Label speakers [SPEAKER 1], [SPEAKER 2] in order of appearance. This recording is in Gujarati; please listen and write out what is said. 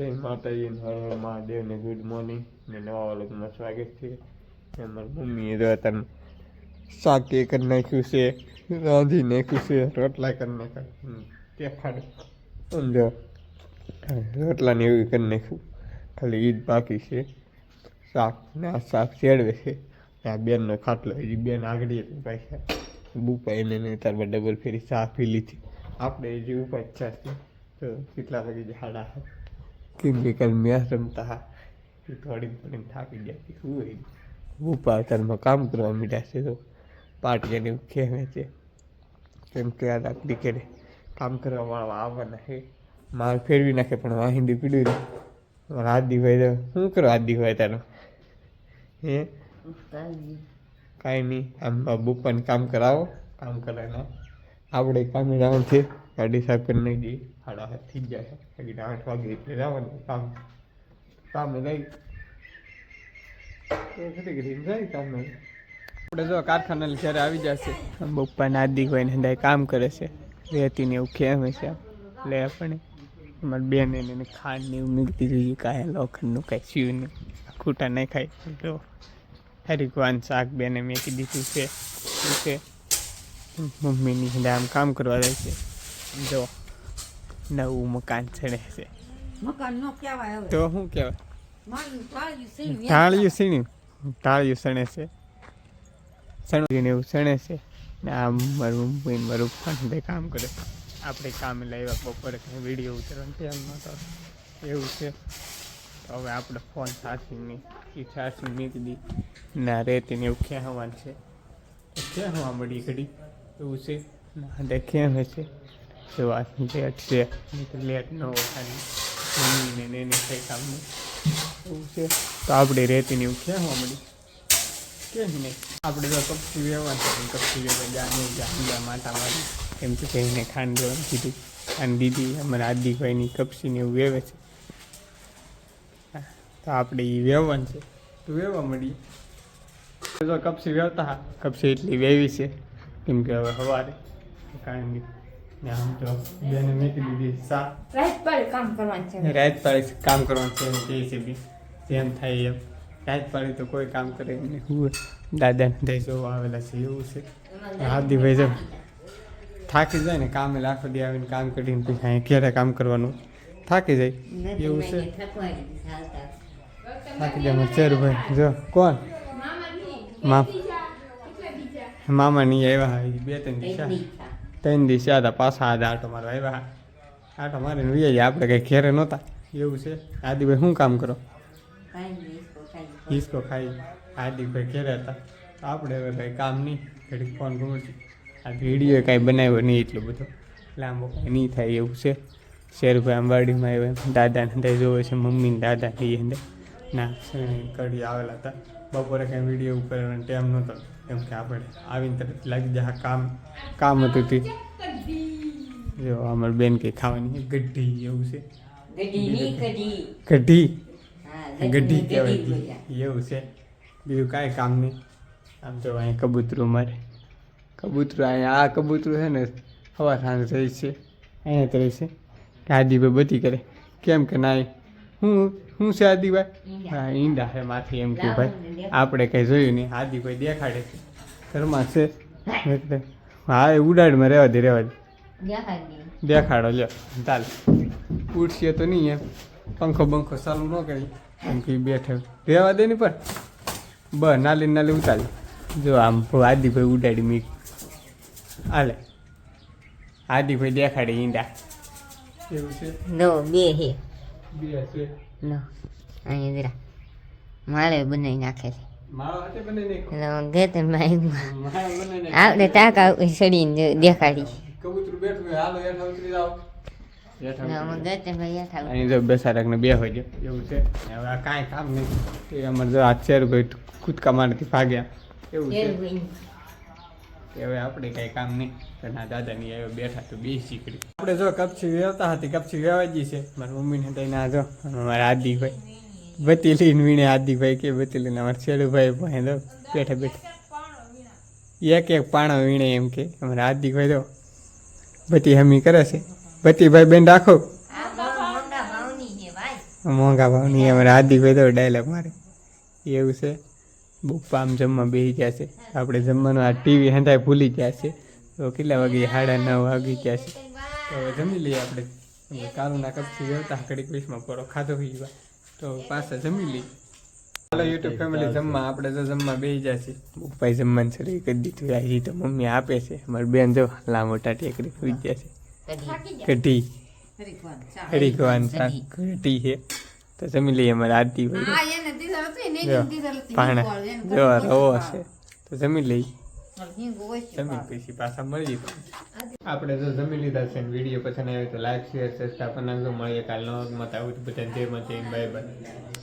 [SPEAKER 1] જય માતાજી હર હર મહાદેવ, ને ગુડ મોર્નિંગ ને નવા વ્લોગમાં સ્વાગત છે. મારી મમ્મીએ તો તને શાક એ કરી નાખ્યું છે, રાંધી નાખ્યું છે, રોટલા કરી નાખ્યા. તે ખાડ સમજો રોટલા ને એવું કરી નાખ્યું. ખાલી ઈદ બાકી છે. શાક, ને આ શાક ચેડવે છે. ને આ બેનનો ખાટલો, હજી બેન આગળ હતી પાછા બુપા એને તારમાં ડબલ ફેરી શાક પી લીધી. આપણે હજી ઉપાય છે. તો કેટલા વાગે હાડા કેમ કે કાલ મેચ રમતા હા થોડી થોડી થાકી ગયા શું બુપા અત્યારમાં કામ કરવા મીડ્યા છે તો પાર્ટીને ખેમે છે. કેમ કે આ ક્રિકેટ કરે કામ કરવા વાળા આવવાના છે. માર ફેરવી નાખે પણ ને મારા આદિ ભાઈ તો શું કરો આદિ ભાઈ તારો? હે? કાંઈ નહીં. આમ બુપાને કામ કરાવો. કામ કરાવીને આપણે કામે જવાનું છે. ગાડી સાફ કરી નહીં જઈએ સાડા સાત થઈ જાય છે. આઠ વાગે એટલે જવાનું કામ કામે લઈ આપણે જો કારખાના જ્યારે આવી જશે બપ્પા નાદી હોય ને કામ કરે છે. રેતી ને એવું ખેમે છે એટલે આપણે. અમારી બેન એને ખાંડ ને એવું મૂકતી જોઈએ. કાંઈ લોખંડનું કાંઈ સીવું નહીં ખૂટા નહીં ખાય તો હરિકવાન શાક બેને મેં દીધું છે. છે? મમ્મીની હિંડા આમ કામ કરવા જાય છે. જો નવું મકાન ચડે છે.
[SPEAKER 2] મકાન નો કહેવાય હવે.
[SPEAKER 1] તો શું કહેવાય? ટાળ્યું. શણે સીણ્યું ટાળિયું સણે છે. સણું એવું સણે છે. ને આમ મારું મમ્મી મારું મારું પણ કામ કરે. આપણે કામે લાવ્યા બપોરે કંઈ વીડિયો ઉતરવાનું એમ તો એવું છે. તો હવે આપણે ફોન ચાર્જિંગની એ સાચી મૂકી દી. ના રેતીને એવું ખેંચવાનું છે. ક્યાં હોવા મળી ઘડી. એવું છે ના ખેંચે છે. વાત આ લેટ છે. લેટ ન હોય મમ્મીને ને એને કંઈ કામનું એવું છે તો આપણે રેતીને એવું ખેંચવા મળી કેમ નહીં આપણે તો કપચી વ્યવહાર છે. કપચી વ્યવહાર જાને જાન માતા મારી એમ તો કહીને ખાંડ દેવાનું કીધું. અને દીદી અમારા આદિભાઈની કપસીને એવું વેવે છે. તો આપણે એ વેવન છે. તો વેવા મળીએ. તો કપસી વેવતા હા. કપસી એટલી વેવી છે. કેમ કે હવે સવારે કારણ કે આમ તો બેને મેકી દીધી સા
[SPEAKER 2] રાત પાડે કામ કરવાનું છે
[SPEAKER 1] રાત પાડે કામ કરવાનું છે એમ કહે છે બી. જેમ થાય એમ. રાત પાડે તો કોઈ કામ કરે નહીં. હું દાદાને થઈ જોવા આવેલા છે એવું છે. હાર્દિકભાઈ જેમ થાકી જાય ને કામે લાખો દી આવીને કામ કરીને પછી અહીંયા ક્યારે કામ કરવાનું. થાકી જાય. એવું છે. થાકી જાય ચેર ભાઈ જો કોણ? મા મામા નહીં આવ્યા બે ત્રણ દિશા ત્રણ દિશા હતા પાછા આધા આટો મારો આવ્યા. આટો મારીને વીએ આપણે કંઈ ઘેરે નહોતા. એવું છે. આદિભાઈ શું કામ કરો? હિસકો ખાઈ આદિભાઈ ઘેરે હતા. તો આપણે હવે કંઈ કામ નહીં. ઘડીક ફોન ઘૂમડશું આ વીડિયો કાંઈ બનાવ્યો નહીં એટલો બધો. લાંબો કાંઈ નહીં થાય એવું છે. શેરભાઈ અંબાડીમાં આવ્યા. દાદાને અંદર જોવે છે. મમ્મીને દાદા એ ના કડી આવેલા હતા. બપોરે કંઈ વીડિયો કરવાનો ટાઈમ નહોતો. કેમ કે આપણે આવીને તરત લાગી જાય કામ કામ હતું તે. જો અમારી બેન કંઈ ખાવાની ગઢી એવું છે. ગઢી ગઢી? કહેવાય એવું છે. બીજું કાંઈ કામ નહીં. આમ તો અહીંયા કબૂતરું મારે. કબૂતરું અહીંયા આ કબૂતરું છે ને હવા સાંજ રહી છે. અહીંયા તો રહેશે કે આદિભાઈ બધી કરે. કેમ કે ના હું શું છે આદિભાઈ? હા ઈંડા છે માથે એમ કે ભાઈ. આપણે કંઈ જોયું નહીં. આદિભાઈ દેખાડે છે. ઘરમાં છે. એટલે હા એ ઉડાડમાં રહેવા દે રહેવા દે. દેખાડો લ્યો. ચાલ. ઉડશે તો નહીં એમ. પંખો બંખો ચાલુ ન કરી. એમ કે બેઠે. રહેવા દે ને પણ. બ નાલી નાલી ઉતારી. જો આમ આદિભાઈ ઉડાડી મી હાલે. આદિભાઈ દેખાડે ઈંડા. એવું છે?
[SPEAKER 2] નો બે હે.
[SPEAKER 1] બે છે.
[SPEAKER 2] નો અહીંયા જરા. મારે બનાવી નાખે છે.
[SPEAKER 1] મારો હાથે
[SPEAKER 2] એટલે ગેતરમાં
[SPEAKER 1] મારા બને નહીં
[SPEAKER 2] આપણે ટાંકા ચડીને દેખાડી.
[SPEAKER 1] હોય બેસાડકને બે હોય એવું છે? હવે આ કાંઈ કામ નહીં. અમારે જો હાથ ચેર ભાઈ કૂદકા મારથી ભાગ્યા. એવું છે. કે હવે આપણે કાંઈ કામ નહીં. તો દાદાની આવ્યો બેઠા તો બે શીખડી. આપણે જો કપચી વેવતા હતી કપચી વેવાજી છે. મારી મમ્મીને તો ના જો મારા આદિ બતી લઈને વીણે આદિભાઈ કે બતીલી લઈને અમારા છેડુભાઈ ભાઈ દો બેઠા બેઠા. એક એક પાણો વીણે એમ કે. અમારા આદિભાઈ દો બતી હમી કરે છે. બતીભાઈ બેન રાખો. મોંઘા ભાવની અમારા આદિભાઈ ડાયલોગ મારે. એવું છે. બુપ્પા આમ જમવા બેસી ગયા છે. આપણે જમવાનું આ ટીવી હંધાય ભૂલી ગયા છે. તો કેટલા વાગે સાડા નવ વાગી ગયા છે. તો જમી લઈએ આપણે. કાલુના કપથી જતા ઘડીક વીસમાં પોરો ખાધો હોય તો પાછા જમી લઈએ. હાલો યુટ્યુબ ફેમિલી જમવા. આપણે તો જમવા બેસી જાય છે પપ્પાએ જમવાનું શરૂ કરી દીધું. આ હજી તો મમ્મી આપે છે. મારી બેન જો લાંબો ટેકરી હોઈ ગયા છે. કઢી. હરિકવાન શાક. કઢી છે. તો જમી લઈએ અમારે આરતી પાણા. જો રવો છે. તો જમી લઈ જમી પછી પાછા મળીએ. આપણે જો જમી લીધા છે વીડિયો પસંદ આવ્યો તો લાઈક શેર સબસ્ક્રાઈબ નાખજો મળીએ કાલ નવા મત આવું તો બધા. જય મત બાય બાય